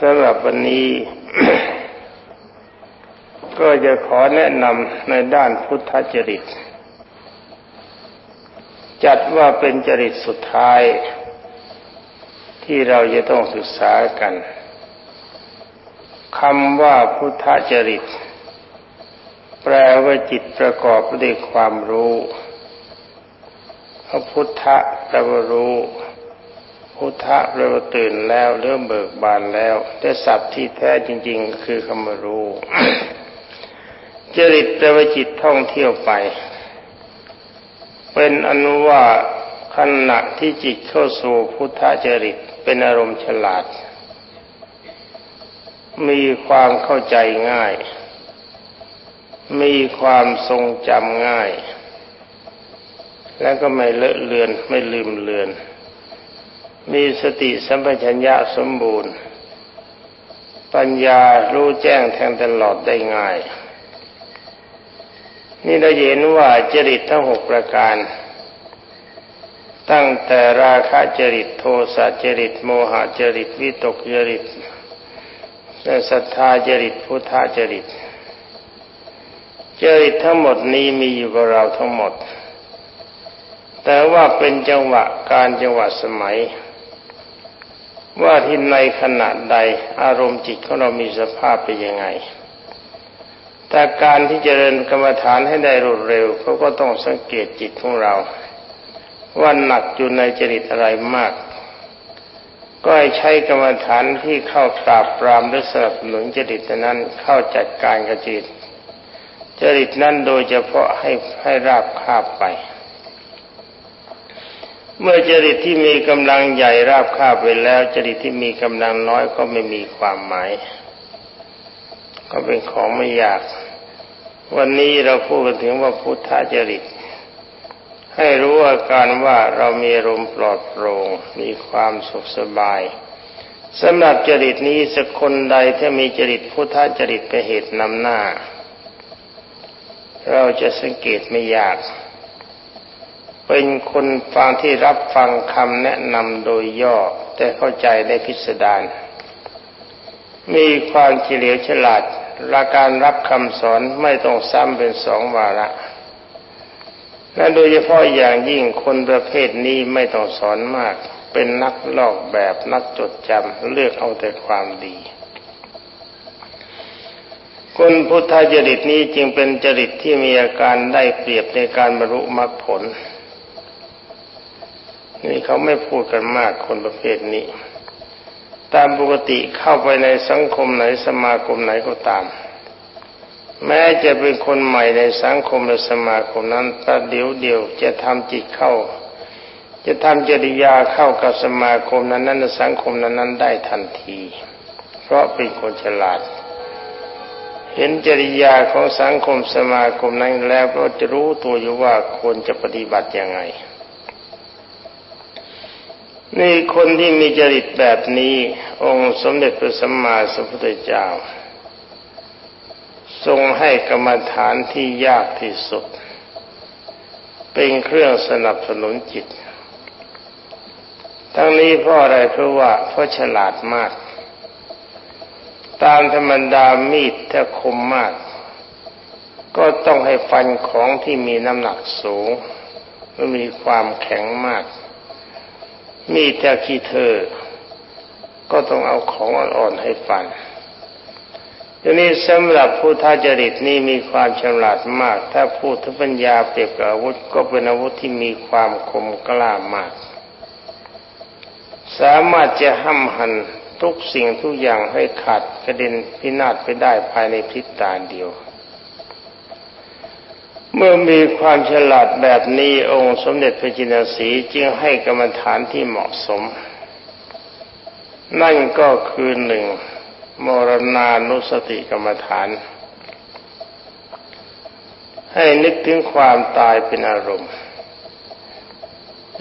สำหรับวันนี้ ก็จะขอแนะนำในด้านพุทธจริต จัดว่าเป็นจริตสุดท้าย ที่เราจะต้องศึกษากันคำว่าพุทธจริต แปลว่าจิตประกอบด้วยความรู้พระพุทธะแปลว่ารู้ พุทธะแปลว่าตื่นแล้วเริ่มเบิกบานแล้วแต่ศัพท์ที่แท้จริงๆคือคำรู้จริตแปลว่าจิตท่องเที่ยวไป เป็นอนุว่าขณะที่จิตเข้าสู่พุทธจริตเป็นอารมณ์ฉลาด มีความเข้าใจง่าย มีความทรงจำง่าย แล้วก็ไม่เลอะเลือนไม่ลืมเลือน มีสติสัมปชัญญะสมบูรณ์ ปัญญารู้แจ้งแทงตลอดได้ง่าย นี่เราเห็นว่าจริตทั้งหกประการ ตั้งแต่ราคะจริตโทสะจริตโมหะจริตวิตกจริตและศรัทธาจริตพุทธจริต จริตทั้งหมดนี้มีอยู่กับเราทั้งหมดแต่ว่าเป็นจังหวะการจังหวะสมัย ว่าที่ในขณะใดอารมณ์จิตของเรามีสภาพเป็นยังไง แต่การที่จเจริญกรรมฐานให้ได้รวดเร็วเขาก็ต้องสังเกตจิตของเรา ว่าหนักอยู่ในจริตอะไรมาก ก็ให้ใช้กรรมฐานที่เข้าปราบปรามหรือสนับสนุนจริตนั้นเข้าจัดการกับจิตจริตนั้นโดยเฉพาะให้ให้ราบคาบไป เมื่อจริตที่มีกำลังใหญ่ราบคาบไปแล้ว จริตที่มีกำลังน้อยก็ไม่มีความหมาย ก็เป็นของไม่ยาก วันนี้เราพูดกันถึงว่าพุทธจริต ให้รู้อาการว่าเรามีอารมปลอดโปร่งมีความสุขสบายสำหรับจริตนี้สักคนใดถ้ามีจริตพุทธจริตเป็นเหตุนำหน้า เราจะสังเกตไม่ยาก เป็นคนฟังที่รับฟังคำแนะนำโดยย่อ แต่เข้าใจได้พิสดารมีความเฉลียวฉลาดละการรับคำสอนไม่ต้องซ้ำเป็นสองวาระและโดยเฉพาะอย่างยิ่งคนประเภทนี้ไม่ต้องสอนมาก เป็นนักลอกแบบนักจดจำเลือกเอาแต่ความดี คนพุทธจริตนี้จึงเป็นจริตที่มีอาการได้เปรียบในการบรรลุมรรคผล นี่เขาไม่พูดกันมากคนประเภทนี้ ตามปกติเข้าไปในสังคมไหนสมาคมไหนก็ตาม แม้จะเป็นคนใหม่ในสังคมหรือสมาคมนั้นประเดี๋ยวเดียวจะทำจิตเข้า จะทำจริยาเข้ากับสมาคมนั้นนั้นสังคมนั้นนั้นได้ทันที เพราะเป็นคนฉลาดเห็นจริยาของสังคมสมาคมนั้นแล้วก็จะรู้ตัวอยู่ว่าควรจะปฏิบัติยังไง นี่คนที่มีจริตแบบนี้ องค์สมเด็จพระสัมมาสัมพุทธเจ้า ทรงให้กรรมฐานที่ยากที่สุด เป็นเครื่องสนับสนุนจิต ทั้งนี้เพราะอะไรเพราะว่าเพราะฉลาดมาก ตามธรรมดามีดถ้าคมมาก ก็ต้องให้ฟันของที่มีน้ำหนักสูงและมีความแข็งมาก มีแต่ขี้เธอ ก็ต้องเอาของอ่อนๆให้ฟันทีนี้สำหรับผู้ท้าจริตนี่มีความฉลาดมาก ถ้าพูดถึงปัญญาเปรียบกับอาวุธก็เป็นอาวุธที่มีความคมกล้ามาก สามารถจะห้ำหันทุกสิ่งทุกอย่างให้ขาดกระเด็นพินาศไปได้ภายในพริบตาเดียว เมื่อมีความฉลาดแบบนี้องค์สมเด็จพระจินสีจึงให้กรรมฐานที่เหมาะสม นั่นก็คือหนึ่งมรณานุสติกรรมฐาน ให้นึกถึงความตายเป็นอารมณ์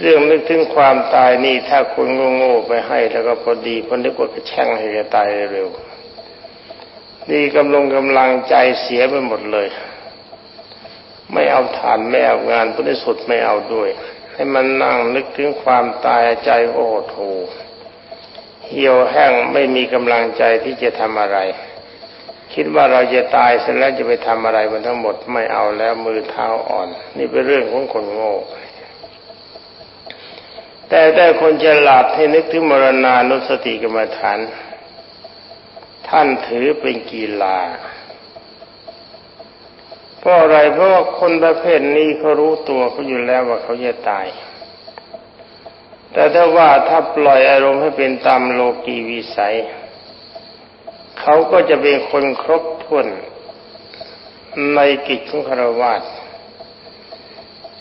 เรื่องนึกถึงความตายนี่ถ้าคุณโง่ๆไปให้แล้วก็พอดีพอนึกว่ากระแช่งให้แกตายเร็ว นี่กำลังกำลังใจเสียไปหมดเลย ไม่เอาฐานไม่เอางานพุทธสุดไม่เอาด้วย ให้มันนั่งนึกถึงความตายใจโอ้โหเหี่ยวแห้งไม่มีกำลังใจที่จะทำอะไร คิดว่าเราจะตายเสร็จแล้วจะไปทำอะไรมันทั้งหมดไม่เอาแล้วมือเท้าอ่อน นี่เป็นเรื่องของคนโง่แต่แต่คนฉลาดให้นึกถึงมรณานุสติกรรมฐาน ท่านถือเป็นกีฬา เพราะอะไรเพราะว่าคนประเภทนี้เขารู้ตัวเขาอยู่แล้วว่าเขาจะตาย แต่ถ้าว่าถ้าปล่อยอารมณ์ให้เป็นตามโลกีวิสัย เขาก็จะเป็นคนครบถ้วนในกิจของคารวะ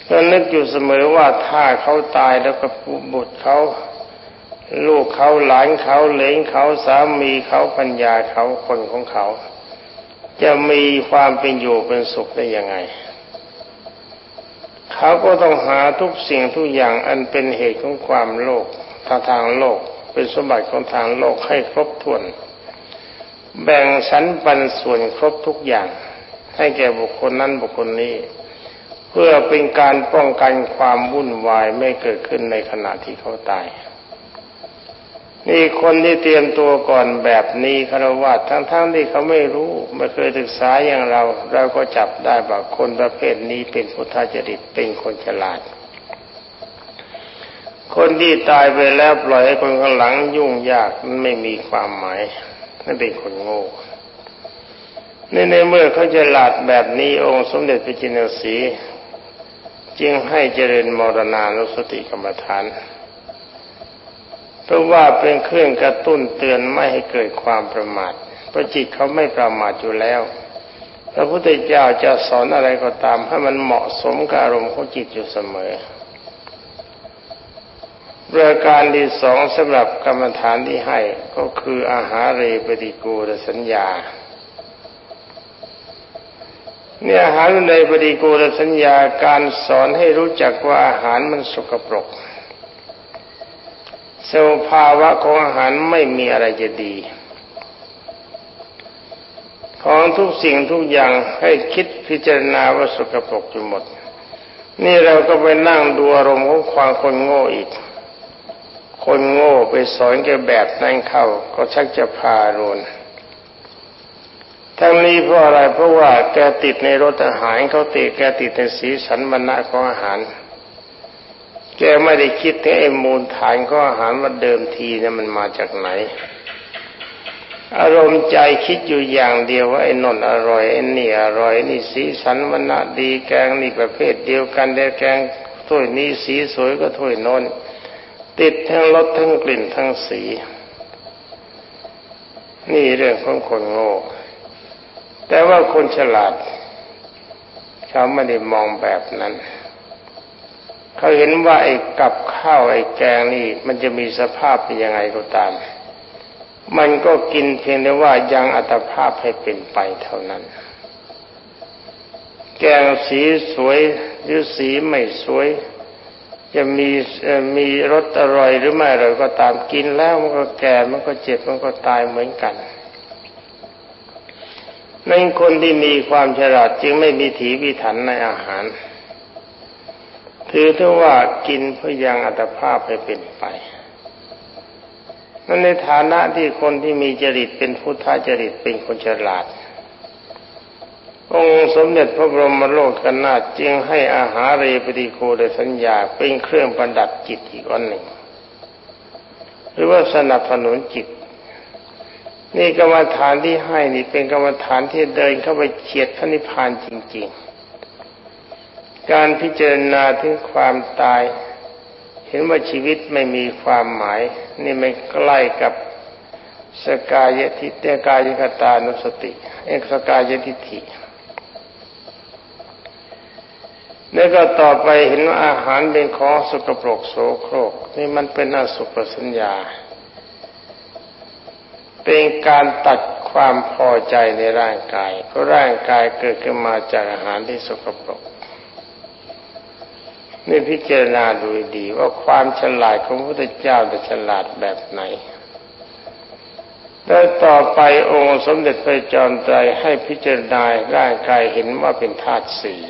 ก็นึกอยู่เสมอว่าถ้าเขาตายแล้วก็บุตรเขาลูกเขาหลานเขาเลนเขาสามีเขาปัญญาเขาคนของเขา จะมีความเป็นอยู่เป็นสุขได้ยังไง เขาก็ต้องหาทุกสิ่งทุกอย่างอันเป็นเหตุของความโลภทางทางโลก เป็นสมบัติของทางโลกให้ครบถ้วน แบ่งสรรปันส่วนครบทุกอย่าง ให้แก่บุคคลนั้นบุคคลนี้ เพื่อเป็นการป้องกันความวุ่นวายไม่เกิดขึ้นในขณะที่เขาตาย นี่คนที่เตรียมตัวก่อนแบบนี้คารวะทั้งๆทที่เขาไม่รู้ไม่เคยศึกษาอย่างเรา เราก็จับได้ว่าคนประเภทนี้เป็นพุทธจริตเป็นคนฉลาด คนที่ตายไปแล้วปล่อยให้คนข้างหลังยุ่งยากมันไม่มีความหมายนั่นเป็นคนโง่ในในเมื่อเขาฉลาดแบบนี้องค์สมเด็จพระจินสีจึงให้เจริญมรณานุสติกรรมฐานเราะว่าเป็นเครื่องกระตุ้นเตือนไม่ให้เกิดความประมาทเพราะจิตเขาไม่ประมาทอยู่แล้ว พระพุทธเจ้าจะสอนอะไรก็ตามให้มันเหมาะสมกับอารมณ์ของจิตอยู่เสมอเรื่องการที่สองสำหรับกรรมฐานที่ให้ก็คืออาหารเรปฏิกูลสัญญา เนี่ยอาหารในปฏิกูลสัญญาการสอนให้รู้จักว่าอาหารมันสกปรก สภาวะของอาหารไม่มีอะไรจะดี ของทุกสิ่งทุกอย่างให้คิดพิจารณาว่าสกปรกอยู่หมด นี่เราก็ไปนั่งดูอารมณ์ของความคนโง่อีก คนโง่ไปสอนแกแบบนั้นเข้า ก็ชักจะพาโรนทั้งนี้เพราะอะไรเพราะว่าแกติดในรสอาหารเขาติดแกติดในสีสันบรรณะของอาหาร แกไม่ได้คิดถึงไอ้มูลฐานก็ออาหารว่าเดิมทีเนี่ยมันมาจากไหน อารมณ์ใจคิดอยู่อย่างเดียวว่าไอ้นนอร่อยไอ้นี่อร่อยนี่สีสันวันนะดีแกงนี่ประเภทเดียวกันแต่แกงถ้วยนี้สีสวยก็ถ้วยนนติดทั้งรสทั้งกลิ่นทั้งสี นี่เรื่องของคนโง่แต่ว่าคนฉลาด เขาไม่ได้มองแบบนั้น เขาเห็นว่าไอ้กับข้าวไอ้แกงนี่ มันจะมีสภาพเป็นยังไงก็ตาม มันก็กินเพียงแต่ว่ายังอัตภาพให้เป็นไปเท่านั้น แกงสีสวยหรือสีไม่สวย จะมีมีรสอร่อยหรือไม่อร่อยก็ตามกินแล้วมันก็แก่มันก็เจ็บมันก็ตายเหมือนกันนั่นคนที่มีความฉลาดจึงไม่มีถีวิถันในอาหาร ถือถ้าว่ากินเพื่อยังอัตภาพให้เป็นไปนั่นในฐานะที่คนที่มีจริตเป็นพุทธจริตเป็นคนฉลาด องค์สมเด็จพระบรมโลกนาจึงให้อาหารเรปฏิโคดสัญญาเป็นเครื่องประดับจิตอีกอันหนึ่ง หรือว่าสนับสนุนจิต นี่กรรมฐานที่ให้นี่เป็นกรรมฐานที่เดินเข้าไปเฉียดพระนิพพานจริง ๆ การพิจารณาถึงความตาย เห็นว่าชีวิตไม่มีความหมาย นี่ไม่ใกล้กับสกายทิฏฐิกายคตานุสติ เอกสกายทิฏฐิแล้วก็ต่อไปเห็นว่าอาหารเป็นของสกปรกโสโครก นี่มันเป็นอสุปสัญญา เป็นการตัดความพอใจในร่างกายเพราะร่างกายเกิดขึ้นมาจากอาหารที่สกปรก นี่พิจารณาดูดีว่าความฉลาดของพระพุทธเจ้าจะฉลาดแบบไหนแล้วต่อไปองค์สมเด็จพระจอมไตรให้พิจารณาร่างกายเห็นว่าเป็นธาตุสี่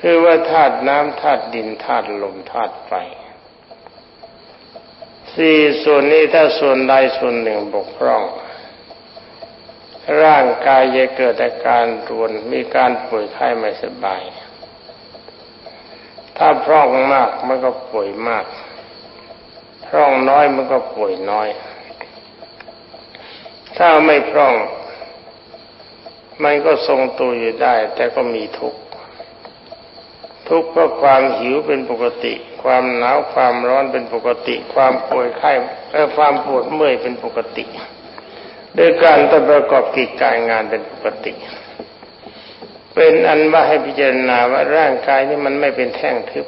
คือว่าธาตุน้ำธาตุดินธาตุลมธาตุไฟสสี่ส่วนนี้ถ้าส่วนใดส่วนหนึ่งบกพร่อง ร่างกายจะเกิดอาการรวนมีการป่วยไข้ไม่สบาย ถ้าพร่องมากมันก็ป่วยมาก พร่องน้อยมันก็ป่วยน้อย ถ้าไม่พร่อง มันก็ทรงตัวอยู่ได้ แต่ก็มีทุกข์ทุกข์เพราะความหิวเป็นปกติ ความหนาวความร้อนเป็นปกติ ความป่วยไข้และความปวดเมื่อยเป็นปกติโดยการต้องประกอบกิจการงานเป็นปกติ เป็นอันว่าให้พิจารณาว่าร่างกายนี้มันไม่เป็นแท่งทึบ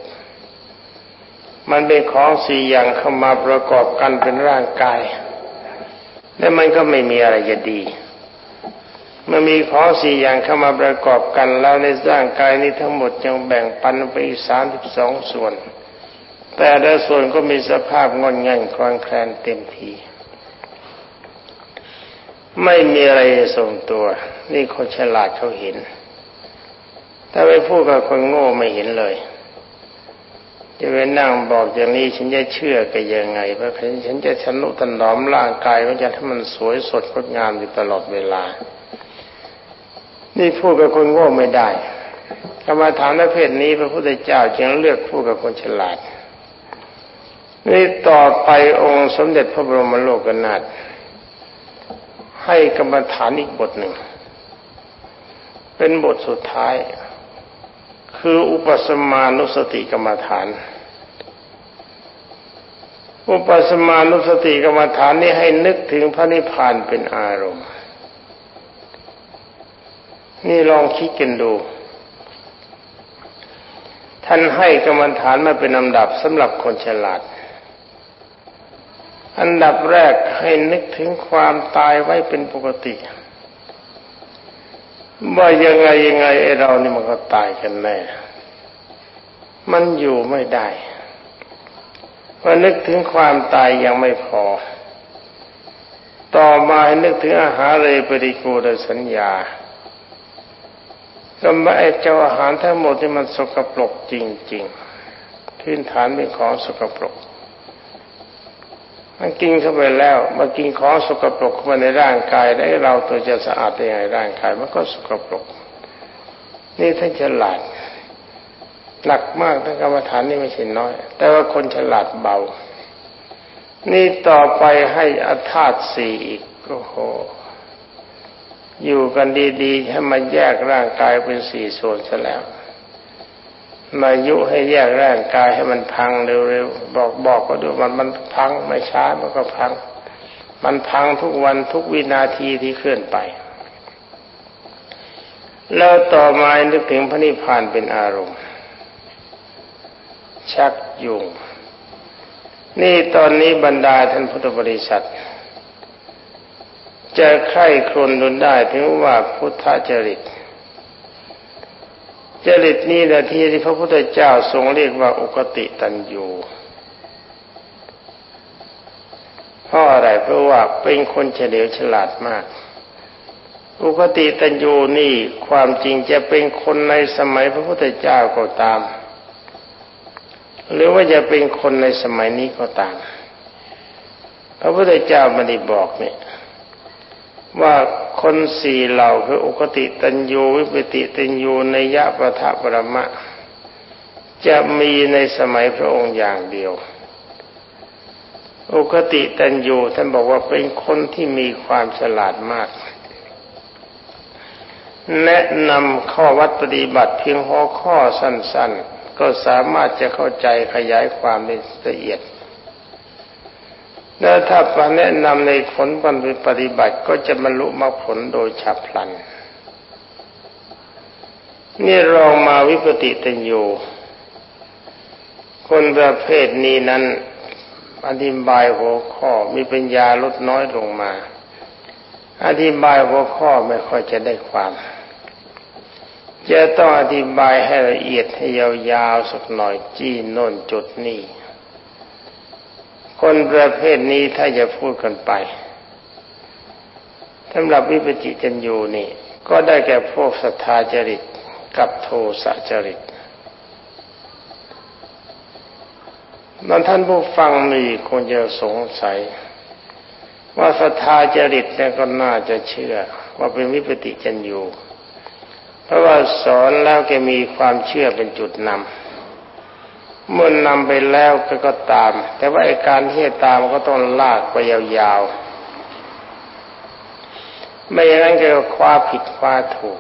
มันเป็นของสี่อย่างเข้ามาประกอบกันเป็นร่างกาย และมันก็ไม่มีอะไรจะดีเมื่อมีของสี่อย่างเข้ามาประกอบกันแล้วในร่างกายนี้ทั้งหมดยังแบ่งปันไปอีกสามสิบสองส่วน แต่ละส่วนก็มีสภาพงอนงันคลอนแคลนเต็มที ไม่มีอะไรทรงตัว นี่คนฉลาดเขาเห็น ถ้าไปพูดกับคนโง่ไม่เห็นเลย จะไปนั่งบอกอย่างนี้ฉันจะเชื่อกันยังไงเพราะฉันจะชนุถนอมร่างกายมันจะให้มันสวยสดงดงามอยู่ตลอดเวลา นี่พูดกับคนโง่ไม่ได้กรรมาฐานประเภทนี้พระพุทธเจ้าจึงเลือกพูดกับคนฉลาดนี่ต่อไปองค์สมเด็จพระบรมโลกนาถให้กรรมฐานอีกบทหนึ่ง เป็นบทสุดท้าย คืออุปสมานุสติกรรมฐาน อุปสมานุสติกรรมฐานนี้ให้นึกถึงพระนิพพานเป็นอารมณ์ นี่ลองคิดกันดู ท่านให้กรรมฐานมาเป็นลำดับสำหรับคนฉลาด อันดับแรกให้นึกถึงความตายไว้เป็นปกติ ว่ายังไงยังไงไอเรานี่มันก็ตายกันแน่ มันอยู่ไม่ได้ว่านึกถึงความตายยังไม่พอ ต่อมาให้นึกถึงอาหารเลยปริกูลสัญญาก็ไม่เจ้าอาหารทั้งหมดที่มันสกปรกจริง ๆ พื้นฐานเป็นของสกปรก มันกินเข้าไปแล้วมากินของสกปรกเข้ามาในร่างกายได้เราตัวจะสะอาดได้ยังไงร่างกายมันก็สกปรก นี่ท่านฉลาดหนักมากท่านกรรมฐานนี่ไม่ใช่น้อย แต่ว่าคนฉลาดเบา นี่ต่อไปให้อาธาตสี่อีกโอ้โหอยู่กันดีๆให้มันแยกร่างกายเป็นสี่ส่วนซะแล้ว มายุให้แยกร่างกายให้มันพังเร็วๆบอกบอกก็ดูมันมันพังไม่ช้ามันก็พัง มันพังทุกวันทุกวินาทีที่เคลื่อนไป แล้วต่อมานึกถึงพระนิพพานเป็นอารมณ์ ชักยุงนี่ตอนนี้บรรดาท่านพุทธบริษัท จะใคร่ครวญดนได้ถึงว่าพุทธจริต จริตนี้แหละที่ที่พระพุทธเจ้าทรงเรียกว่าอุกติตันยูเพราะอะไรเพราะว่าเป็นคนเฉลียวฉลาดมาก อุกติตันยูนี่ความจริงจะเป็นคนในสมัยพระพุทธเจ้าก็ตาม หรือว่าจะเป็นคนในสมัยนี้ก็ตาม พระพุทธเจ้าไม่ได้บอกเนี่ยว่า คนสี่เหล่าคืออุคติตัญญูวิปติตัญญูในยะปะทะปรมะ จะมีในสมัยพระองค์อย่างเดียว อุคติตัญญูท่านบอกว่าเป็นคนที่มีความฉลาดมาก แนะนำข้อวัดปฏิบัติเพียงหัวข้อสั้นๆ ก็สามารถจะเข้าใจขยายความได้ละเอียด แล้วถ้ามาแนะนำในผลปฏิบัติก็จะบรรลุมรรคผลโดยฉับพลัน นี่ลองมาวิปติตัญญูคนประเภทนี้นั้นอธิบายหัวข้อมีปัญญาลดน้อยลงมา อธิบายหัวข้อไม่ค่อยจะได้ความ จะต้องอธิบายให้ละเอียดให้ยาวๆสักหน่อยจี้โน่นจุดนี่ คนประเภทนี้ถ้าจะพูดกันไปสำหรับวิปจิจันยูนี่ ก็ได้แก่พวกศรัทธาจริตกับโทสะจริตนั่นท่านผู้ฟังนี่คงจะสงสัย ว่าศรัทธาจริตเนี่ยก็น่าจะเชื่อ ว่าเป็นวิปติจันยูเพราะว่าสอนแล้วแกมีความเชื่อเป็นจุดนำ เมื่อนนำไปแล้วก็ก็ตาม แต่ว่าไอการที่ตามก็ต้องลากไปยาวๆ ไม่อย่างนั้นก็คว้าผิดคว้าถูก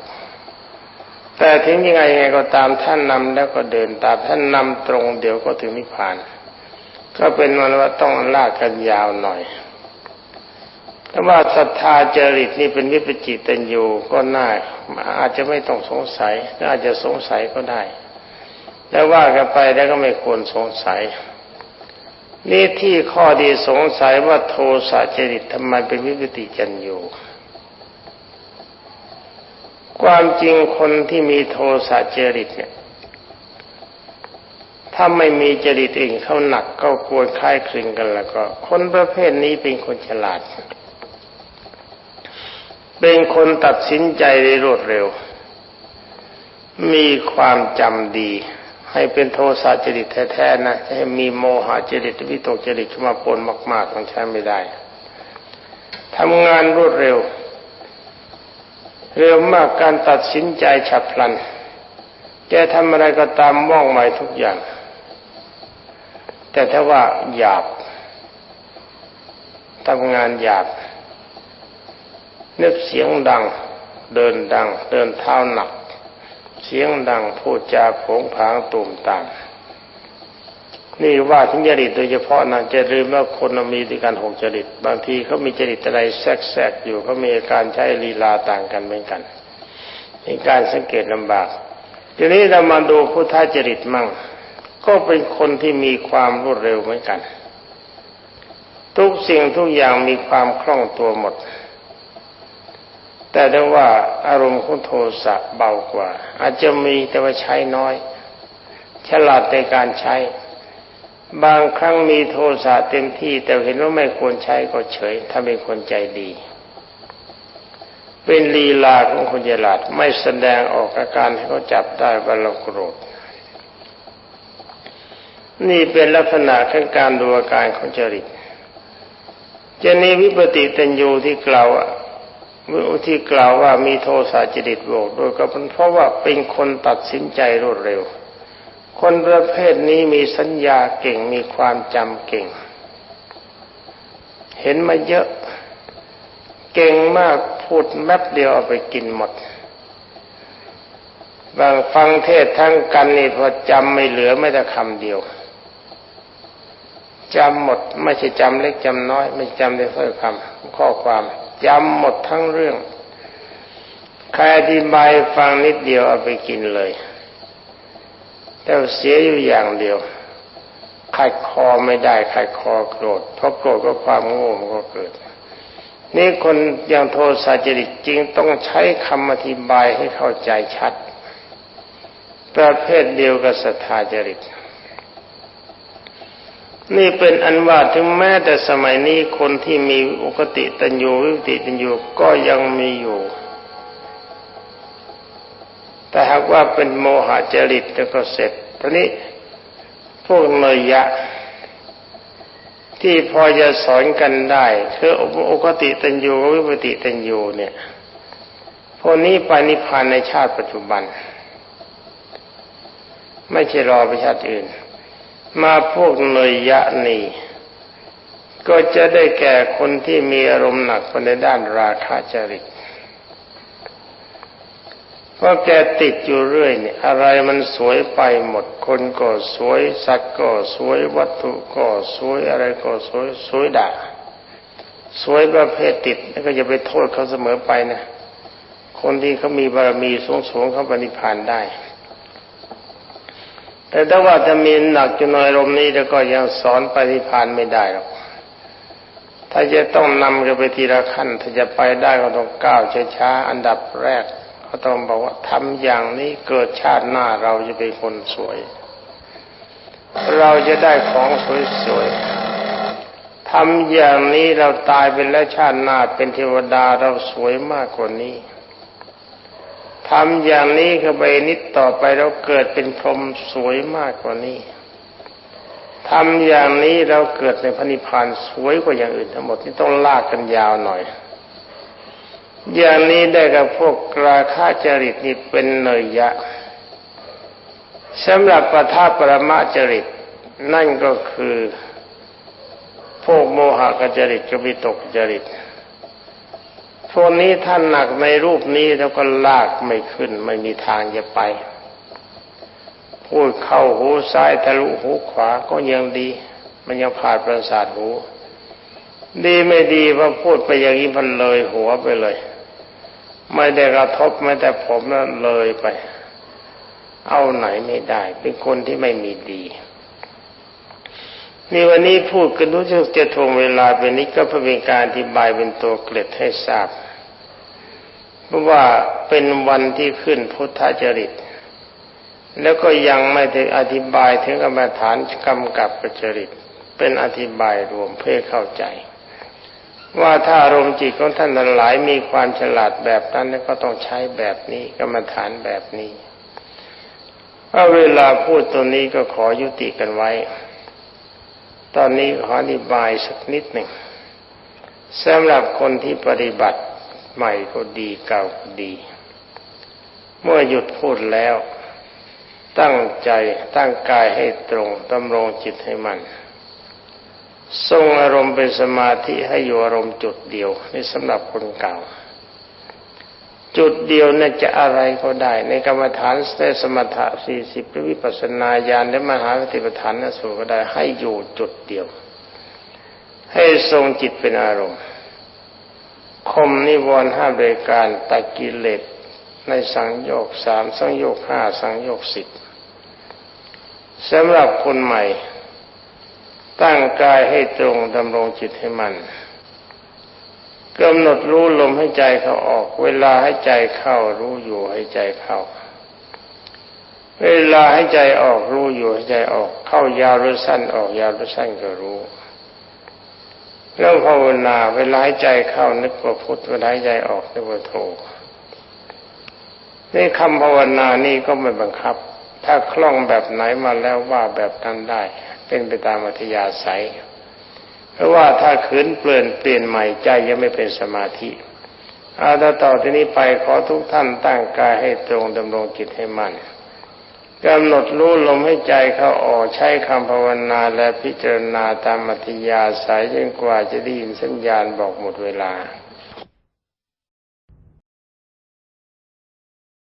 แต่ถึงยังไงยังไงก็ตามท่านนำแล้วก็เดินตามท่านนำตรงเดี๋ยวก็ถึงนิพพาน ก็เป็นวันว่าต้องลากกันยาวหน่อยแต่ว่าศรัทธาจริตนี่เป็นวิปจิตันอยู่ก็น่าอาจจะไม่ต้องสงสัยอาจจะสงสัยก็ได้ แล้วว่ากันไปแล้วก็ไม่ควรสงสัย นี่ที่ข้อดีสงสัยว่าโทสะจริตทำไมเป็นวิปติจันยูความจริงคนที่มีโทสะจริตเนี่ย ถ้าไม่มีจริตอื่นเข้าหนักก็กวนคล้ายคลึงกันแล้วก็ คนประเภทนี้เป็นคนฉลาด เป็นคนตัดสินใจได้รวดเร็ว มีความจำดี ให้เป็นโทสะจริตแท้ๆนะจะให้มีโมหะจริตวิตกจริตเข้ามาปนมาก ๆ มันใช้ไม่ได้ทำงานรวดเร็ว เร็วมากการตัดสินใจฉับพลันจะทำอะไรก็ตามว่องไวทุกอย่าง แต่ถ้าว่าหยาบทำงานหยาบนึกเสียงดัง เดินดัง เดินเท้าหนัก เสียงดังพูดจาโผงผางตุ่มตามนี่ว่าถึงจริตโดยเฉพาะนะจะลืมว่าคนมีด้วยกันหกจริต บางทีเขามีจริตอะไรแทรกๆอยู่เขามีการใช้ลีลาต่างกันเหมือนกันในการสังเกตลำบาก ทีนี้เรามาดูพุทธจริตมั่ง ก็เป็นคนที่มีความรวดเร็วเหมือนกัน ทุกสิ่งทุกอย่างมีความคล่องตัวหมด แต่ได้ว่าอารมณ์ของโทสะเบากว่า อาจจะมีแต่ว่าใช้น้อย ฉลาดในการใช้ บางครั้งมีโทสะเต็มที่ แต่เห็นว่าไม่ควรใช้ก็เฉย ถ้าเป็นคนใจดี เป็นลีลาของคนฉลาดไม่แสดงออกอาการให้เขาจับได้ว่าเราโกรธนี่เป็นลักษณะของการดูอาการของจริตจะนี้วิปติตัญญูที่กล่าว เมื่อที่กล่าวว่ามีโทสะจริตโลกโดยก็เป็นเพราะว่าเป็นคนตัดสินใจรวดเร็ว คนประเภทนี้มีสัญญาเก่งมีความจำเก่ง เห็นมาเยอะ เก่งมากพูดแมบเดียวเอาไปกินหมดบางฟังเทศทั้งกันนี่พอจำไม่เหลือไม่แต่คำเดียวจำหมดไม่ใช่จำเล็กจำน้อย ไม่จำได้ถ้อคำข้อความ จำหมดทั้งเรื่อง ใครอธิบายฟังนิดเดียวเอาไปกินเลย แต่เสียอยู่อย่างเดียวขัดคอไม่ได้ขัดคอโกรธ เพราะโกรธก็ความโง่มันก็เกิด นี่คนอย่างโทสะจริตจริงต้องใช้คำอธิบายให้เข้าใจชัด ประเภทเดียวกับศรัทธาจริต นี่เป็นอันว่าถึงแม้แต่สมัยนี้คนที่มีอุคติตัญญูวิปติตัญญูก็ยังมีอยู่ แต่หากว่าเป็นโมหะจริตแล้วก็เสร็จตอนนี้พวกเนยยะ ที่พอจะสอนกันได้คืออุคติตัญญูวิปติตัญญูเนี่ยพวกนี้ไปนิพพานในชาติปัจจุบัน ไม่ใช่รอไปชาติอื่น มาพวกเนยยะนีก็จะได้แก่คนที่มีอารมณ์หนักไปในด้านราคะจริตเพราะแกติดอยู่เรื่อยเนี่ยอะไรมันสวยไปหมดคนก็สวยสัตว์ก็สวยวัตถุก็สวยอะไรก็สวยสวยด่าสวยประเภทติดแล้วก็จะไปโทษเขาเสมอไปนะ คนที่เขามีบารมีสูงสูงเขาปฏิพานได้ แต่ถ้าว่าจะมีหนักจนน้อยลมนี้แล้วก็ยังสอนปฏิพานไม่ได้หรอกถ้าจะต้องนำกันไปทีละขั้น ถ้าจะไปได้ก็ต้องก้าวช้าๆอันดับแรกก็ต้องบอกว่าทำอย่างนี้เกิดชาติหน้าเราจะเป็นคนสวย เราจะได้ของสวยๆทำอย่างนี้เราตายไปแล้วชาติหน้าเป็นเทวดาเราสวยมากกว่านี้ ทำอย่างนี้เข้าไปนิดต่อไปเราเกิดเป็นพรหมสวยมากกว่านี้ทำอย่างนี้เราเกิดในพระนิพพานสวยกว่าอย่างอื่นทั้งหมดที่ต้องลากกันยาวหน่อย อย่างนี้ได้กับพวกราคาจริตนี่เป็นเนยยะสำหรับปทัปรมาจริต นั่นก็คือพวกโมหะกจริตกบิตกจริต พวกนี้ท่านหนักในรูปนี้แล้วก็ลากไม่ขึ้น ไม่มีทางจะไป พูดเข้าหูซ้ายทะลุหูขวาก็ยังดี มันยังผ่านประสาทหู ดีไม่ดีพอพูดไปอย่างนี้มันเลยหัวไปเลย ไม่ได้กระทบไม่แต่ผมนั้นเลยไป เอาไหนไม่ได้ เป็นคนที่ไม่มีดี นี่วันนี้พูดกันรู้สึกจะทวงเวลาเป็นนี้ก็เพื่อเป็นการอธิบายเป็นตัวเกล็ดให้ทราบ เพราะว่าเป็นวันที่ขึ้นพุทธจริต แล้วก็ยังไม่ได้อธิบายถึงกรรมฐานกำกับจริต เป็นอธิบายรวมเพื่อเข้าใจ ว่าถ้าอารมณ์จิตของท่านหลายมีความฉลาดแบบนั้นก็ต้องใช้แบบนี้กรรมฐานแบบนี้ว่าเวลาพูดตัวนี้ก็ขอยุติกันไว้ ตอนนี้ขออธิบายสักนิดหนึ่งสำหรับคนที่ปฏิบัติใหม่ก็ดีเก่าก็ดี เมื่อหยุดพูดแล้ว ตั้งใจตั้งกายให้ตรงดำรงจิตให้มันทรงอารมณ์เป็นสมาธิให้อยู่อารมณ์จุดเดียวนี่สำหรับคนเก่า จุดเดียวเนั่นจะอะไรก็ได้ ในกรรมฐานในสมถะสี่สิบหรือวิปัสนาญาณและมหาสติปัฏฐานนสูก็ได้ให้อยู่จุดเดียว ให้ทรงจิตเป็นอารมณ์คมนิวรณ์ห้าบริการตัดกิเลสในสังโยกสามสังโยกห้าสังโยกสิบสำหรับคนใหม่ ตั้งกายให้ตรงดำรงจิตให้มัน กำหนดรู้ลมให้ใจเขาออก เวลาให้ใจเข้ารู้อยู่ให้ใจเข้า เวลาให้ใจออกรู้อยู่ให้ใจออก เข้ายาวหรือสั้นออกยาวหรือสั้นก็รู้ แล้วภาวนาเวลาให้ใจเข้านึกว่าพุทธเวลาให้ใจออกนึกว่าโทนี่คำภาวนานี่ก็ไม่บังคับ ถ้าคล่องแบบไหนมาแล้วว่าแบบนั้นได้ เป็นไปตามอัธยาศัย เพราะว่าถ้าขืนเปลี่ยนเปลี่ยนใหม่ใจยังไม่เป็นสมาธิอาถ้าต่อที่นี้ไปขอทุกท่านตั้งกายให้ตรงดำรงจิตให้มั่นกำหนดรู้ลมให้ใจเขาออกใช้คำภาวนาและพิจารณาตามอัธยาศัยจนกว่าจะได้ยินสัญญาณบอกหมดเวลา